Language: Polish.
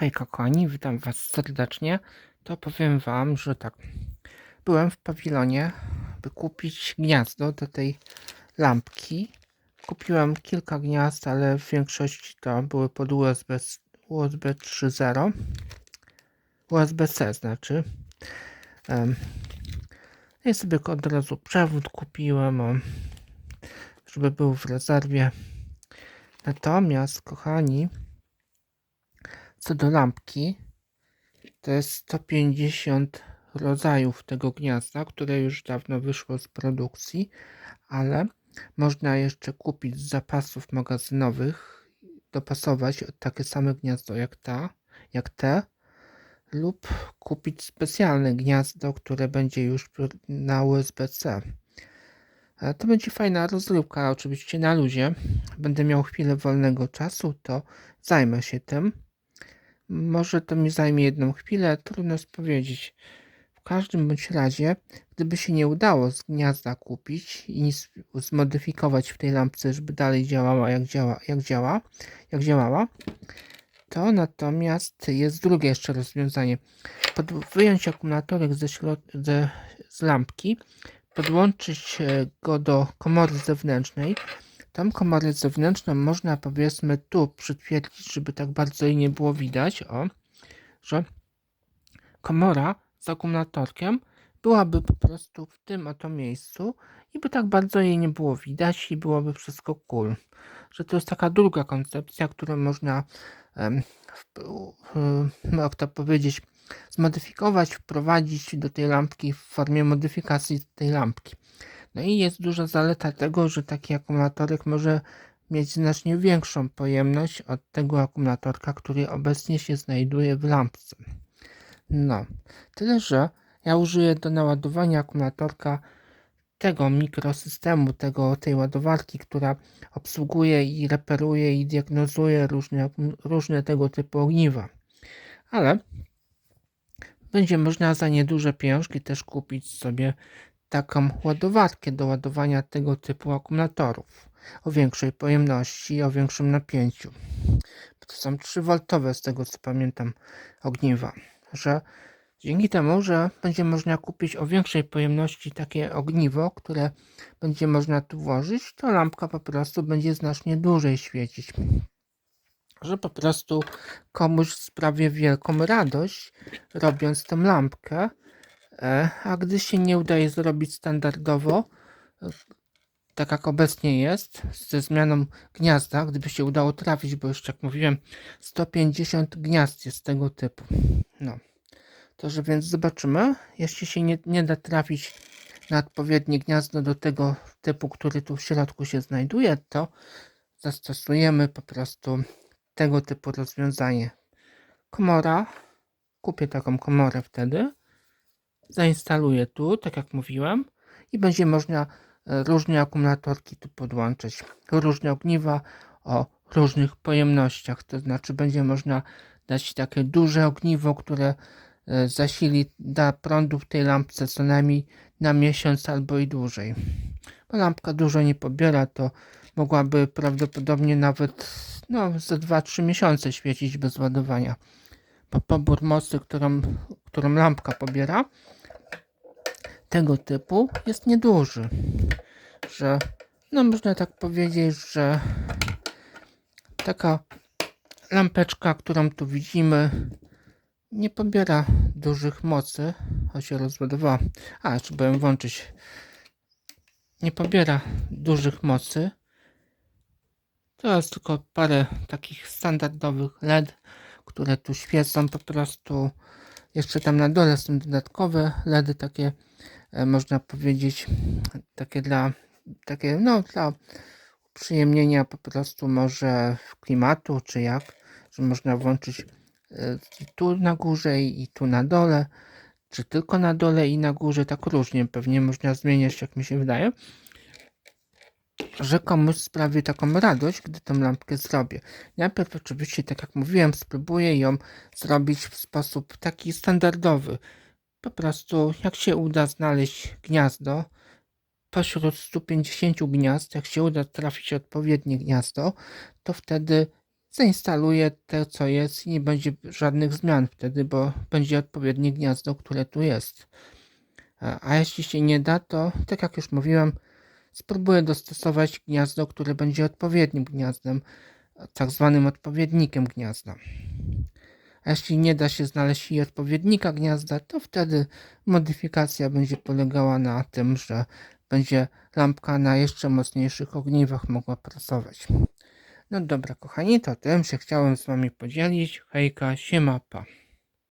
Hej kochani, witam was serdecznie. To powiem wam, że tak, byłem w pawilonie, by kupić gniazdo do tej lampki. Kupiłem kilka gniazd, ale w większości to były pod USB, USB 3.0. USB-C znaczy. Um, I sobie od razu przewód kupiłem, o, żeby był w rezerwie. Natomiast, kochani, co do lampki, to jest 150 rodzajów tego gniazda, które już dawno wyszło z produkcji, ale można jeszcze kupić z zapasów magazynowych, dopasować takie same gniazdo jak ta, jak te, lub kupić specjalne gniazdo, które będzie już na USB-C. E, to będzie fajna rozrywka, oczywiście na luzie. Będę miał chwilę wolnego czasu, to zajmę się tym. Może to mi zajmie jedną chwilę, trudno powiedzieć. W każdym bądź razie, gdyby się nie udało z gniazda kupić i nic zmodyfikować w tej lampce, żeby dalej działała jak, działa, jak, działa, jak działała, to natomiast jest drugie jeszcze rozwiązanie. Pod, wyjąć akumulatorek ze, ze, z lampki, podłączyć e, go do komory zewnętrznej, Tą komorę zewnętrzną można powiedzmy tu przytwierdzić, żeby tak bardzo jej nie było widać, o, że komora z akumulatorkiem byłaby po prostu w tym oto miejscu i by tak bardzo jej nie było widać i byłoby wszystko cool. Że to jest taka druga koncepcja, którą można, um, jak to powiedzieć, zmodyfikować, wprowadzić do tej lampki w formie modyfikacji tej lampki. No i jest duża zaleta tego, że taki akumulatorek może mieć znacznie większą pojemność od tego akumulatorka, który obecnie się znajduje w lampce. No, tyle że ja użyję do naładowania akumulatorka tego mikrosystemu, tego, tej ładowarki, która obsługuje i reperuje i diagnozuje różne, różne tego typu ogniwa. Ale będzie można za nieduże pieniążki też kupić sobie taką ładowarkę do ładowania tego typu akumulatorów o większej pojemności, o większym napięciu. To są 3V z tego co pamiętam ogniwa, że dzięki temu, że będzie można kupić o większej pojemności takie ogniwo, które będzie można tu włożyć, to lampka po prostu będzie znacznie dłużej świecić. Że po prostu komuś sprawię wielką radość robiąc tę lampkę, E, a gdy się nie udaje zrobić standardowo, tak jak obecnie jest, ze zmianą gniazda, gdyby się udało trafić, bo już jak mówiłem, 150 gniazd jest tego typu. No, to że więc zobaczymy. Jeśli się nie, nie da trafić na odpowiednie gniazdo do tego typu, który tu w środku się znajduje, to zastosujemy po prostu tego typu rozwiązanie. Komora, kupię taką komorę wtedy zainstaluję tu, tak jak mówiłem i będzie można e, różne akumulatorki tu podłączyć, różne ogniwa o różnych pojemnościach, to znaczy będzie można dać takie duże ogniwo, które e, zasili, da prądu w tej lampce co najmniej na miesiąc albo i dłużej. Bo lampka dużo nie pobiera, to mogłaby prawdopodobnie nawet no, za 2-3 miesiące świecić bez ładowania. Bo pobór mocy, którą, którą lampka pobiera, tego typu jest nieduży. Że, no można tak powiedzieć, że taka lampeczka, którą tu widzimy, nie pobiera dużych mocy. O się rozładowała. A, trzeba ją włączyć. Nie pobiera dużych mocy. To jest tylko parę takich standardowych LED, które tu świecą po prostu. Jeszcze tam na dole są dodatkowe LEDy takie można powiedzieć, takie dla, takie, no, dla przyjemnienia po prostu może klimatu, czy jak, że można włączyć e, tu na górze i tu na dole, czy tylko na dole i na górze, tak różnie pewnie można zmieniać, jak mi się wydaje, że komuś sprawi taką radość, gdy tą lampkę zrobię. Najpierw oczywiście, tak jak mówiłem, spróbuję ją zrobić w sposób taki standardowy, po prostu, jak się uda znaleźć gniazdo, pośród 150 gniazd, jak się uda trafić odpowiednie gniazdo, to wtedy zainstaluję to, co jest i nie będzie żadnych zmian wtedy, bo będzie odpowiednie gniazdo, które tu jest. A jeśli się nie da, to tak jak już mówiłem, spróbuję dostosować gniazdo, które będzie odpowiednim gniazdem, tak zwanym odpowiednikiem gniazda. A jeśli nie da się znaleźć i odpowiednika gniazda, to wtedy modyfikacja będzie polegała na tym, że będzie lampka na jeszcze mocniejszych ogniwach mogła pracować. No dobra, kochani, to tym się chciałem z wami podzielić. Hejka, siema, pa.